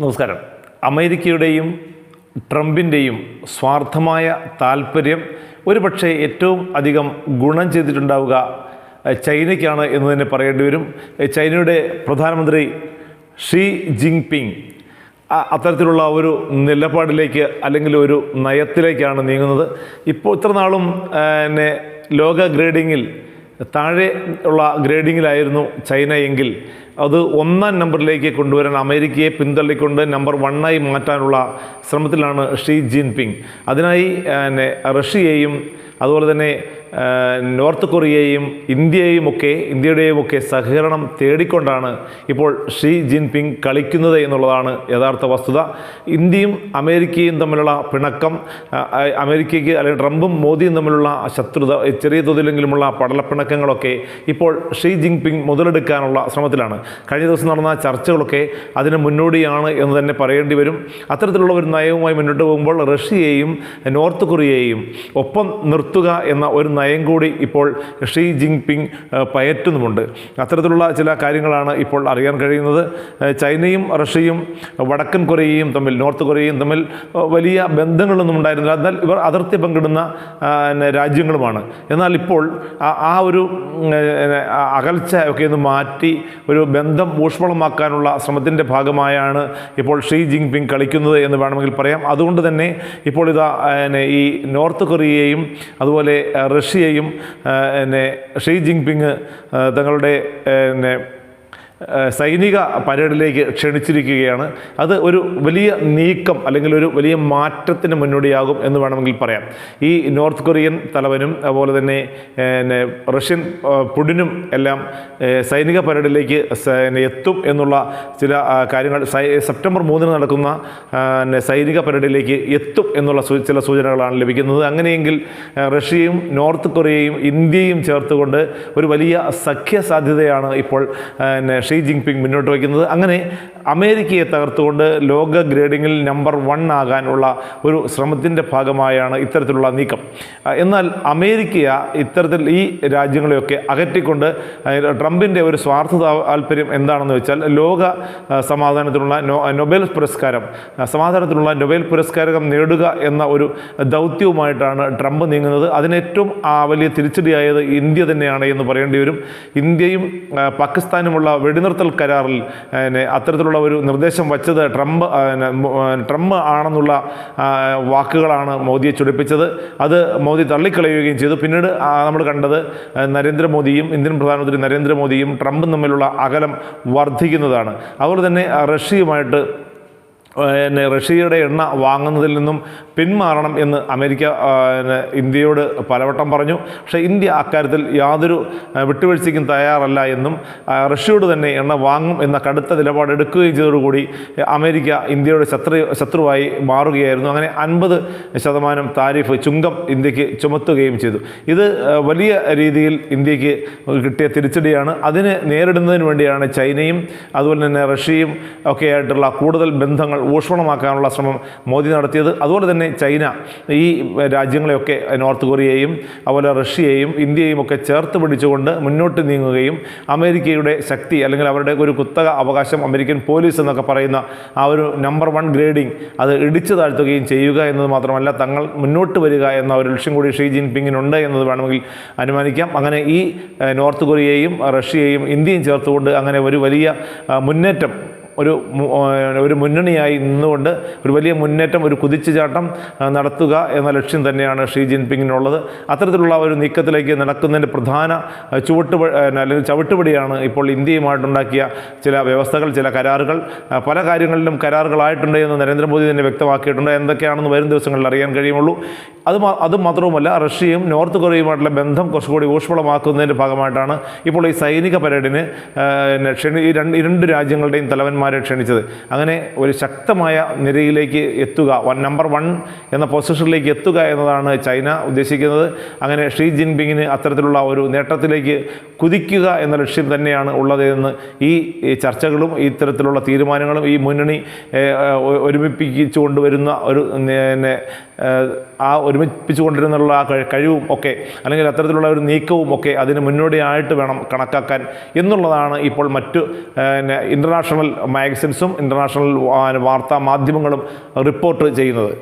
നമസ്കാരം. അമേരിക്കയുടെയും ട്രംപിന്റെയും സ്വാർത്ഥമായ താല്പര്യം ഒരുപക്ഷെ ഏറ്റവും അധികം ഗുണം ചെയ്തിട്ടുണ്ടാവുക ചൈനയ്ക്കാണ് എന്ന് തന്നെ പറയേണ്ടി വരും. ചൈനയുടെ പ്രധാനമന്ത്രി ഷീ ജിങ് പിങ് അത്തരത്തിലുള്ള ഒരു നിലപാടിലേക്ക് അല്ലെങ്കിൽ ഒരു നയത്തിലേക്കാണ് നീങ്ങുന്നത്. ഇപ്പോൾ ഇത്ര നാളും എന്നെ ലോക ഗ്രേഡിങ്ങിൽ താഴെ ഉള്ള ഗ്രേഡിങ്ങിലായിരുന്നു ചൈന എങ്കിൽ അത് ഒന്നാം നമ്പറിലേക്ക് കൊണ്ടുവരാൻ അമേരിക്കയെ പിന്തള്ളിക്കൊണ്ട് നമ്പർ വണ്ണായി മാറ്റാനുള്ള ശ്രമത്തിലാണ് ഷീ ജിൻപിങ്. അതിനായി റഷ്യയെയും അതുപോലെ തന്നെ നോർത്ത് കൊറിയയെയും ഇന്ത്യയെയും ഒക്കെ ഇന്ത്യയുടെയും ഒക്കെ സഹകരണം തേടിക്കൊണ്ടാണ് ഇപ്പോൾ ഷീ ജിൻപിങ് കളിക്കുന്നത് എന്നുള്ളതാണ് യഥാർത്ഥ വസ്തുത. ഇന്ത്യയും അമേരിക്കയും തമ്മിലുള്ള പിണക്കം അമേരിക്കയ്ക്ക് അല്ലെങ്കിൽ ട്രംപും മോദിയും തമ്മിലുള്ള ശത്രുത ചെറിയ തോതിലെങ്കിലുമുള്ള പടലപ്പിണക്കങ്ങളൊക്കെ ഇപ്പോൾ ഷീ ജിൻപിങ് മുതലെടുക്കാനുള്ള ശ്രമത്തിലാണ്. കഴിഞ്ഞ ദിവസം നടന്ന ചർച്ചകളൊക്കെ അതിന് മുന്നോടിയാണ് എന്ന് തന്നെ പറയേണ്ടി വരും. അത്തരത്തിലുള്ള ഒരു നയവുമായി മുന്നോട്ട് പോകുമ്പോൾ റഷ്യയെയും നോർത്ത് കൊറിയയെയും ഒപ്പം നിർത്തുക എന്ന ഒരു നയം കൂടി ഇപ്പോൾ ഷീ പിങ് പയറ്റുന്നുമുണ്ട്. അത്തരത്തിലുള്ള ചില കാര്യങ്ങളാണ് ഇപ്പോൾ അറിയാൻ കഴിയുന്നത്. ചൈനയും റഷ്യയും വടക്കൻ കൊറിയയും തമ്മിൽ നോർത്ത് കൊറിയയും തമ്മിൽ വലിയ ബന്ധങ്ങളൊന്നും ഉണ്ടായിരുന്നില്ല. എന്നാൽ ഇവർ അതിർത്തി പങ്കിടുന്ന രാജ്യങ്ങളുമാണ്. എന്നാൽ ഇപ്പോൾ ആ- ഒരു അകൽച്ച ഒക്കെ ഒന്ന് മാറ്റി ഒരു ബന്ധം ഊഷ്മളമാക്കാനുള്ള ശ്രമത്തിന്റെ ഭാഗമായാണ് ഇപ്പോൾ ഷീ ജിങ് പിങ് കളിക്കുന്നത് എന്ന് വേണമെങ്കിൽ പറയാം. അതുകൊണ്ട് തന്നെ ഇപ്പോൾ ഇതാ ഈ നോർത്ത് കൊറിയയെയും അതുപോലെ റഷ്യയും ഷീ ജിങ് പിങ് തങ്ങളുടെ സൈനിക പരേഡിലേക്ക് ക്ഷണിച്ചിരിക്കുകയാണ്. അത് ഒരു വലിയ നീക്കം അല്ലെങ്കിൽ ഒരു വലിയ മാറ്റത്തിന് മുന്നോടിയാകും എന്ന് വേണമെങ്കിൽ പറയാം. ഈ നോർത്ത് കൊറിയൻ തലവനും അതുപോലെ തന്നെ റഷ്യൻ പുടിനും എല്ലാം സൈനിക പരേഡിലേക്ക് എത്തും എന്നുള്ള ചില കാര്യങ്ങൾ സെപ്റ്റംബർ മൂന്നിന് നടക്കുന്ന സൈനിക പരേഡിലേക്ക് എത്തും എന്നുള്ള ചില സൂചനകളാണ് ലഭിക്കുന്നത്. അങ്ങനെയെങ്കിൽ റഷ്യയും നോർത്ത് കൊറിയയും ഇന്ത്യയും ചേർത്തുകൊണ്ട് ഒരു വലിയ സഖ്യ സാധ്യതയാണ് ഇപ്പോൾ ഷീ ജിൻപിങ് മുന്നോട്ട് വയ്ക്കുന്നത്. അങ്ങനെ അമേരിക്കയെ തകർത്തുകൊണ്ട് ലോക ഗ്രേഡിങ്ങിൽ നമ്പർ വൺ ആകാനുള്ള ഒരു ശ്രമത്തിന്റെ ഭാഗമായാണ് ഇത്തരത്തിലുള്ള നീക്കം. എന്നാൽ അമേരിക്ക ഇത്തരത്തിൽ ഈ രാജ്യങ്ങളെയൊക്കെ അകറ്റിക്കൊണ്ട് ട്രംപിന്റെ ഒരു സ്വാർത്ഥ താല്പര്യം എന്താണെന്ന് വെച്ചാൽ ലോക സമാധാനത്തിനുള്ള നൊബേൽ പുരസ്കാരം സമാധാനത്തിനുള്ള നൊബേൽ പുരസ്കാരം നേടുക എന്ന ഒരു ദൗത്യവുമായിട്ടാണ് ട്രംപ് നീങ്ങുന്നത്. അതിന് ഏറ്റവും വലിയ തിരിച്ചടിയായത് ഇന്ത്യ തന്നെയാണ് എന്ന് പറയേണ്ടി വരും. ഇന്ത്യയും പാകിസ്ഥാനുമുള്ള പാകിസ്ഥാനുമുള്ള വെടിനിർത്തൽ കരാറിൽ അത്തരത്തിലുള്ള ഒരു നിർദ്ദേശം വച്ചത് ട്രംപ് ട്രംപ് ആണെന്നുള്ള വാക്കുകളാണ് മോദിയെ ചൊടിപ്പിച്ചത്. അത് മോദി തള്ളിക്കളയുകയും ചെയ്തു. പിന്നീട് നമ്മൾ കണ്ടത് നരേന്ദ്രമോദിയും ഇന്ത്യൻ പ്രധാനമന്ത്രി നരേന്ദ്രമോദിയും ട്രംപും തമ്മിലുള്ള അകലം വർദ്ധിക്കുന്നതാണ്. അതുപോലെ തന്നെ റഷ്യയുമായിട്ട് പിന്നെ റഷ്യയുടെ എണ്ണ വാങ്ങുന്നതിൽ നിന്നും പിന്മാറണം എന്ന് അമേരിക്ക ഇന്ത്യയോട് പലവട്ടം പറഞ്ഞു. പക്ഷേ ഇന്ത്യ അക്കാര്യത്തിൽ യാതൊരു വിട്ടുവീഴ്ചയ്ക്കും തയ്യാറല്ല എന്നും റഷ്യയോട് തന്നെ എണ്ണ വാങ്ങും എന്ന കടുത്ത നിലപാടെടുക്കുകയും ചെയ്തതോടുകൂടി അമേരിക്ക ഇന്ത്യയുടെ ശത്രു ശത്രുവായി മാറുകയായിരുന്നു. അങ്ങനെ അൻപത് ശതമാനം താരിഫ് ചുങ്കം ഇന്ത്യയ്ക്ക് ചുമത്തുകയും ചെയ്തു. ഇത് വലിയ രീതിയിൽ ഇന്ത്യയ്ക്ക് കിട്ടിയ തിരിച്ചടിയാണ്. അതിനെ നേരിടുന്നതിന് വേണ്ടിയാണ് ചൈനയും അതുപോലെ തന്നെ റഷ്യയും ഒക്കെ ആയിട്ടുള്ള കൂടുതൽ ബന്ധങ്ങൾ ഊഷ്മളമാക്കാനുള്ള ശ്രമം മോദി നടത്തിയത്. അതുപോലെ തന്നെ ചൈന ഈ രാജ്യങ്ങളെയൊക്കെ നോർത്ത് കൊറിയയും അതുപോലെ റഷ്യയെയും ഇന്ത്യയെയും ഒക്കെ ചേർത്ത് പിടിച്ചുകൊണ്ട് മുന്നോട്ട് നീങ്ങുകയും അമേരിക്കയുടെ ശക്തി അല്ലെങ്കിൽ അവരുടെ ഒരു കുത്തക അവകാശം അമേരിക്കൻ പോലീസ് എന്നൊക്കെ പറയുന്ന ആ ഒരു നമ്പർ വൺ ഗ്രേഡിംഗ് അത് ഇടിച്ചു താഴ്ത്തുകയും ചെയ്യുക എന്നത് മാത്രമല്ല തങ്ങൾ മുന്നോട്ട് വരിക എന്ന ഒരു ലക്ഷ്യം കൂടി ഷീ ജിൻപിങ്ങിനുണ്ട് എന്നത് വേണമെങ്കിൽ അനുമാനിക്കാം. അങ്ങനെ ഈ നോർത്ത് കൊറിയയും റഷ്യയെയും ഇന്ത്യയും ചേർത്തുകൊണ്ട് അങ്ങനെ ഒരു വലിയ മുന്നേറ്റം ഒരു ഒരു മുന്നണിയായി നിന്നുകൊണ്ട് ഒരു വലിയ മുന്നേറ്റം ഒരു കുതിച്ചുചാട്ടം നടത്തുക എന്ന ലക്ഷ്യം തന്നെയാണ് ഷീ ജിൻപിങ്ങിനുള്ളത്. അത്തരത്തിലുള്ള ഒരു നീക്കത്തിലേക്ക് നടക്കുന്നതിന്റെ പ്രധാന ചുവട്ട് അല്ലെങ്കിൽ ചവിട്ടുപടിയാണ് ഇപ്പോൾ ഇന്ത്യയുമായിട്ടുണ്ടാക്കിയ ചില വ്യവസ്ഥകൾ ചില കരാറുകൾ. പല കാര്യങ്ങളിലും കരാറുകളായിട്ടുണ്ട് എന്ന് നരേന്ദ്രമോദി തന്നെ വ്യക്തമാക്കിയിട്ടുണ്ട്. എന്തൊക്കെയാണെന്ന് വരും ദിവസങ്ങളിൽ അറിയാൻ കഴിയുമുള്ളൂ അത് അത് മാത്രവുമല്ല റഷ്യയും നോർത്ത് കൊറിയയുമായിട്ടുള്ള ബന്ധം കുറച്ചുകൂടി ഊഷ്മളമാക്കുന്നതിന്റെ ഭാഗമായിട്ടാണ് ഇപ്പോൾ ഈ സൈനിക പരേഡിന് ക്ഷണി ഈ രണ്ട് രണ്ട് രാജ്യങ്ങളുടെയും തലവന്മാരെ ക്ഷണിച്ചത്. അങ്ങനെ ഒരു ശക്തമായ നിരയിലേക്ക് എത്തുക വൺ നമ്പർ വൺ എന്ന പൊസിഷനിലേക്ക് എത്തുക എന്നതാണ് ചൈന ഉദ്ദേശിക്കുന്നത്. അങ്ങനെ ഷീ ജിൻപിങ്ങിന് അത്തരത്തിലുള്ള ഒരു നേട്ടത്തിലേക്ക് കുതിക്കുക എന്ന ലക്ഷ്യം തന്നെയാണ് ഉള്ളത് എന്ന് ഈ ചർച്ചകളും ഇത്തരത്തിലുള്ള തീരുമാനങ്ങളും ഈ മുന്നണി ഒരുമിപ്പിച്ചു കൊണ്ടുവരുന്ന ഒരു ആ ഒരുമിപ്പിച്ച് കൊണ്ടിരുന്നുള്ള ആ കഴിവും ഒക്കെ അല്ലെങ്കിൽ അത്തരത്തിലുള്ള ഒരു നീക്കവും ഒക്കെ അതിന് മുന്നോടിയായിട്ട് വേണം കണക്കാക്കാൻ എന്നുള്ളതാണ് ഇപ്പോൾ മറ്റു ഇന്റർനാഷണൽ മാഗസിൻസും ഇന്റർനാഷണൽ വാർത്താ മാധ്യമങ്ങളും റിപ്പോർട്ട് ചെയ്യുന്നത്.